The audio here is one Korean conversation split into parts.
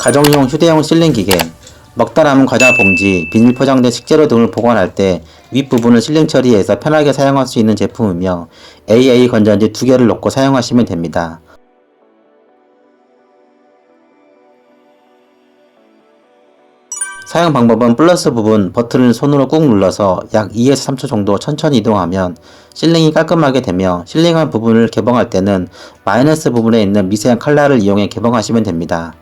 가정용 휴대용 실링 기계, 먹다 남은 과자 봉지, 비닐 포장된 식재료 등을 보관할 때 윗부분을 실링 처리해서 편하게 사용할 수 있는 제품이며 AA 건전지 두 개를 놓고 사용하시면 됩니다. 사용 방법은 플러스 부분 버튼을 손으로 꾹 눌러서 약 2에서 3초 정도 천천히 이동하면 실링이 깔끔하게 되며 실링한 부분을 개봉할 때는 마이너스 부분에 있는 미세한 칼날을 이용해 개봉하시면 됩니다.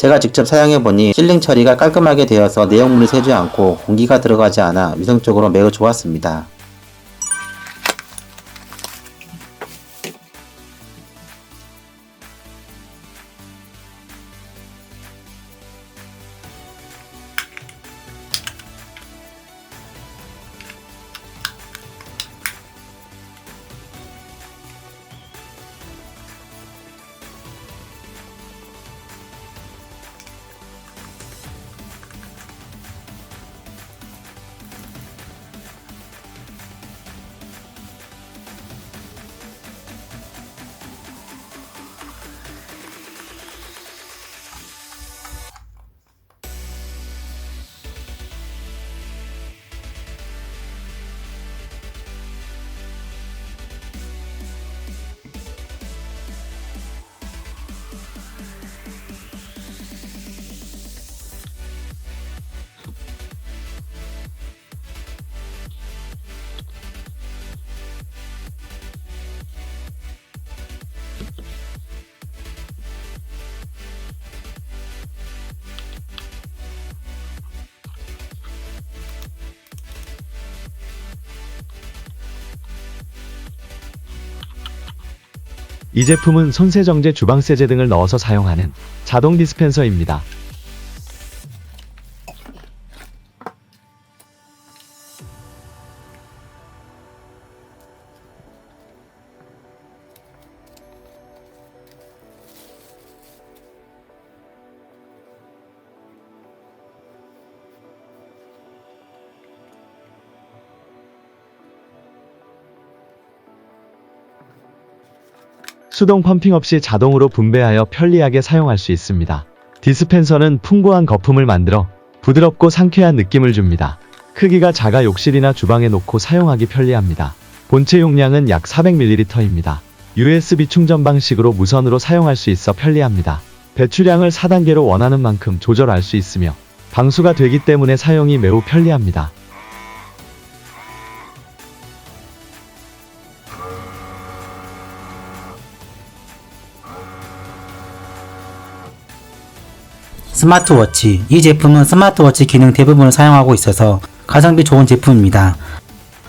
제가 직접 사용해보니 실링 처리가 깔끔하게 되어서 내용물이 새지 않고 공기가 들어가지 않아 위생적으로 매우 좋았습니다. 이 제품은 손세정제, 주방세제 등을 넣어서 사용하는 자동 디스펜서입니다. 수동 펌핑 없이 자동으로 분배하여 편리하게 사용할 수 있습니다. 디스펜서는 풍부한 거품을 만들어 부드럽고 상쾌한 느낌을 줍니다. 크기가 작아 욕실이나 주방에 놓고 사용하기 편리합니다. 본체 용량은 약 400ml입니다. USB 충전 방식으로 무선으로 사용할 수 있어 편리합니다. 배출량을 4단계로 원하는 만큼 조절할 수 있으며 방수가 되기 때문에 사용이 매우 편리합니다. 스마트워치. 이 제품은 스마트워치 기능 대부분을 사용하고 있어서 가성비 좋은 제품입니다.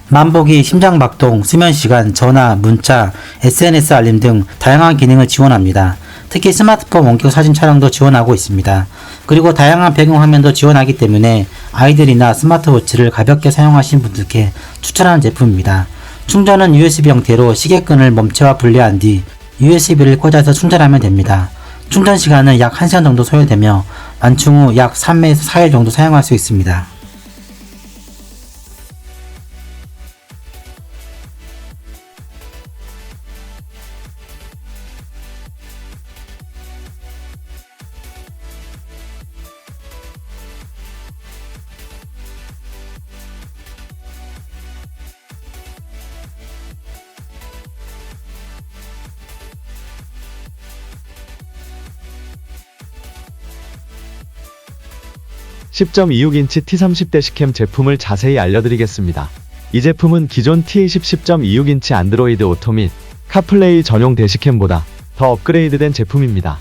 만보기, 심장박동, 수면시간, 전화, 문자, SNS 알림 등 다양한 기능을 지원합니다. 특히 스마트폰 원격 사진 촬영도 지원하고 있습니다. 그리고 다양한 배경 화면도 지원하기 때문에 아이들이나 스마트워치를 가볍게 사용하시는 분들께 추천하는 제품입니다. 충전은 USB 형태로 시계끈을 몸체와 분리한 뒤 USB를 꽂아서 충전하면 됩니다. 충전 시간은 약 1시간 정도 소요되며 완충 후 약 3에서 4일 정도 사용할 수 있습니다. 10.26인치 T30 대 시캠 제품을 자세히 알려드리겠습니다. 이 제품은 기존 T20 10.26인치 안드로이드 오토 및 카플레이 전용 대시캠보다 더 업그레이드된 제품입니다.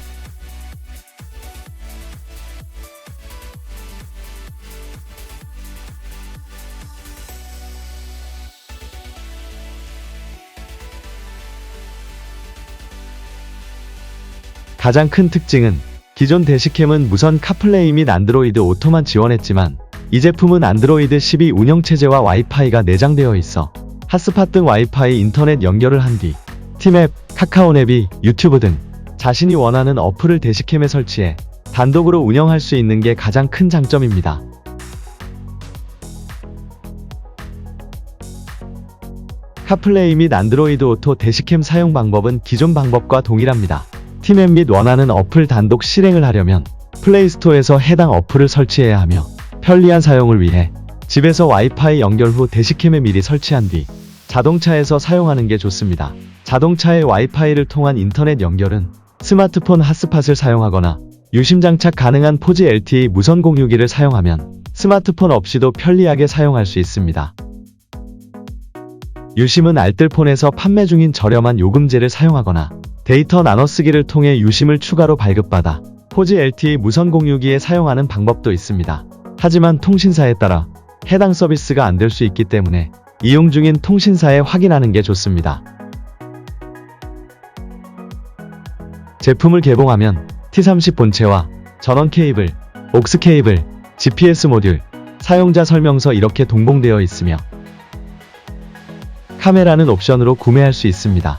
가장 큰 특징은 기존 대시캠은 무선 카플레이 및 안드로이드 오토만 지원했지만 이 제품은 안드로이드 12 운영체제와 와이파이가 내장되어 있어 핫스팟 등 와이파이 인터넷 연결을 한뒤 티맵, 카카오네비, 유튜브 등 자신이 원하는 어플을 대시캠에 설치해 단독으로 운영할 수 있는 게 가장 큰 장점입니다. 카플레이 및 안드로이드 오토 대시캠 사용 방법은 기존 방법과 동일합니다. 팀앱 및 원하는 어플 단독 실행을 하려면 플레이스토어에서 해당 어플을 설치해야 하며 편리한 사용을 위해 집에서 와이파이 연결 후 대시캠에 미리 설치한 뒤 자동차에서 사용하는 게 좋습니다. 자동차의 와이파이를 통한 인터넷 연결은 스마트폰 핫스팟을 사용하거나 유심 장착 가능한 포지 LTE 무선 공유기를 사용하면 스마트폰 없이도 편리하게 사용할 수 있습니다. 유심은 알뜰폰에서 판매 중인 저렴한 요금제를 사용하거나 데이터 나눠쓰기를 통해 유심을 추가로 발급받아 포지 LTE 무선 공유기에 사용하는 방법도 있습니다. 하지만 통신사에 따라 해당 서비스가 안 될 수 있기 때문에 이용 중인 통신사에 확인하는 게 좋습니다. 제품을 개봉하면 T30 본체와 전원 케이블, 옥스 케이블, GPS 모듈, 사용자 설명서 이렇게 동봉되어 있으며 카메라는 옵션으로 구매할 수 있습니다.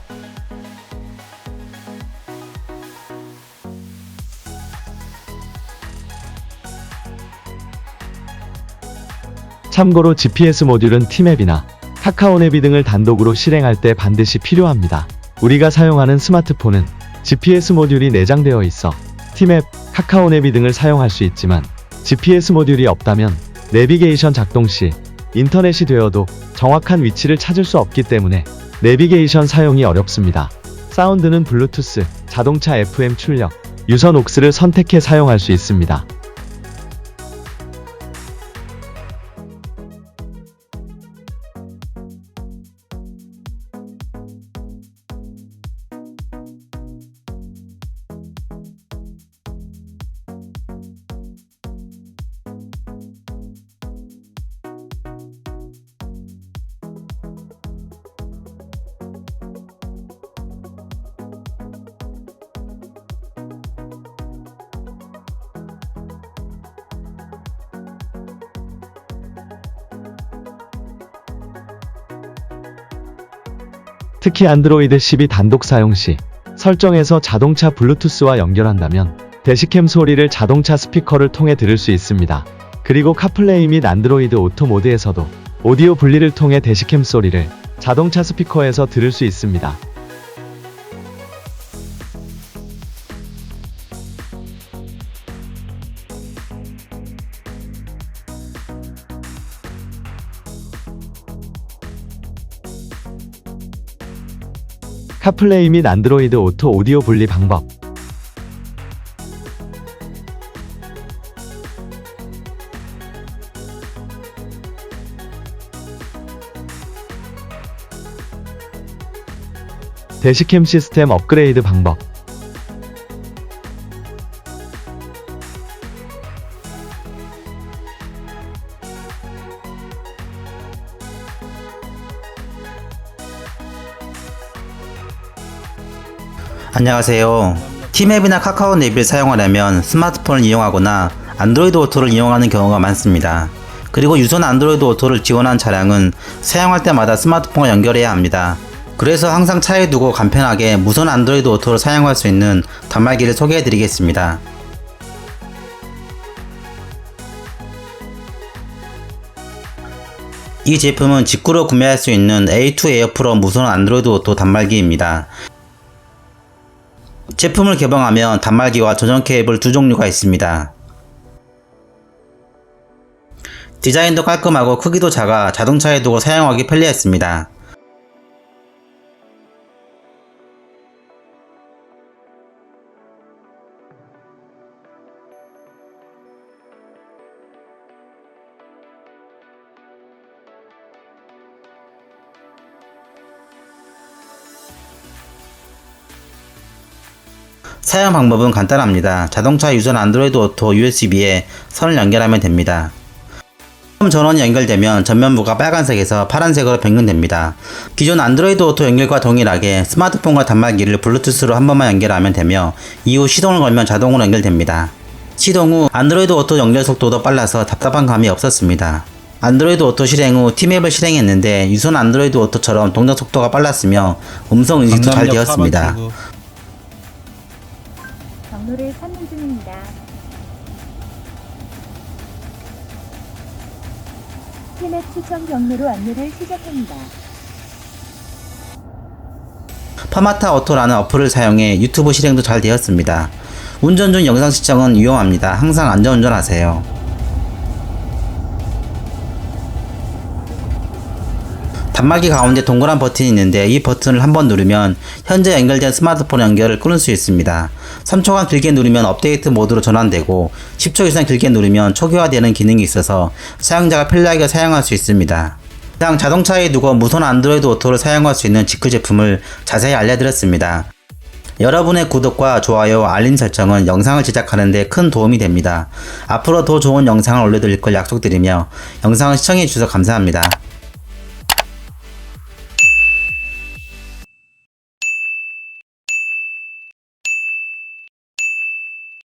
참고로 GPS 모듈은 티맵이나 카카오 내비 등을 단독으로 실행할 때 반드시 필요합니다. 우리가 사용하는 스마트폰은 GPS 모듈이 내장되어 있어 티맵, 카카오 내비 등을 사용할 수 있지만 GPS 모듈이 없다면 내비게이션 작동 시 인터넷이 되어도 정확한 위치를 찾을 수 없기 때문에 내비게이션 사용이 어렵습니다. 사운드는 블루투스, 자동차 FM 출력, 유선 옥스를 선택해 사용할 수 있습니다. 특히 안드로이드 12 단독 사용 시 설정에서 자동차 블루투스와 연결한다면 대시캠 소리를 자동차 스피커를 통해 들을 수 있습니다. 그리고 카플레이 및 안드로이드 오토 모드에서도 오디오 분리를 통해 대시캠 소리를 자동차 스피커에서 들을 수 있습니다. 카플레이 및 안드로이드 오토 오디오 분리 방법. 대시캠 시스템 업그레이드 방법 안녕하세요. 티맵이나 카카오 내비를 사용하려면 스마트폰을 이용하거나 안드로이드 오토를 이용하는 경우가 많습니다. 그리고 유선 안드로이드 오토를 지원한 차량은 사용할 때마다 스마트폰과 연결해야 합니다. 그래서 항상 차에 두고 간편하게 무선 안드로이드 오토를 사용할 수 있는 단말기를 소개해 드리겠습니다. 이 제품은 직구로 구매할 수 있는 A2 에어 프로 무선 안드로이드 오토 단말기입니다. 제품을 개봉하면 단말기와 전원 케이블 두 종류가 있습니다. 디자인도 깔끔하고 크기도 작아 자동차에 두고 사용하기 편리했습니다. 사용 방법은 간단합니다. 자동차 유선 안드로이드 오토 USB에 선을 연결하면 됩니다. 처음 전원이 연결되면 전면부가 빨간색에서 파란색으로 변경됩니다. 기존 안드로이드 오토 연결과 동일하게 스마트폰과 단말기를 블루투스로 한 번만 연결하면 되며 이후 시동을 걸면 자동으로 연결됩니다. 시동 후 안드로이드 오토 연결 속도도 빨라서 답답한 감이 없었습니다. 안드로이드 오토 실행 후 티맵을 실행했는데 유선 안드로이드 오토처럼 동작 속도가 빨랐으며 음성 인식도 잘 되었습니다. 경로를 선택 중입니다. 티맵 추천 경로로 안내를 시작합니다. 파마타 오토라는 어플을 사용해 유튜브 실행도 잘 되었습니다. 운전 중 영상 시청은 위험합니다. 항상 안전운전하세요. 단말기 가운데 동그란 버튼이 있는데 이 버튼을 한번 누르면 현재 연결된 스마트폰 연결을 끊을 수 있습니다. 3초간 길게 누르면 업데이트 모드로 전환되고 10초 이상 길게 누르면 초기화되는 기능이 있어서 사용자가 편리하게 사용할 수 있습니다. 이상 자동차에 두고 무선 안드로이드 오토를 사용할 수 있는 지크 제품을 자세히 알려드렸습니다. 여러분의 구독과 좋아요, 알림 설정은 영상을 제작하는 데 큰 도움이 됩니다. 앞으로 더 좋은 영상을 올려드릴 걸 약속드리며 영상을 시청해주셔서 감사합니다.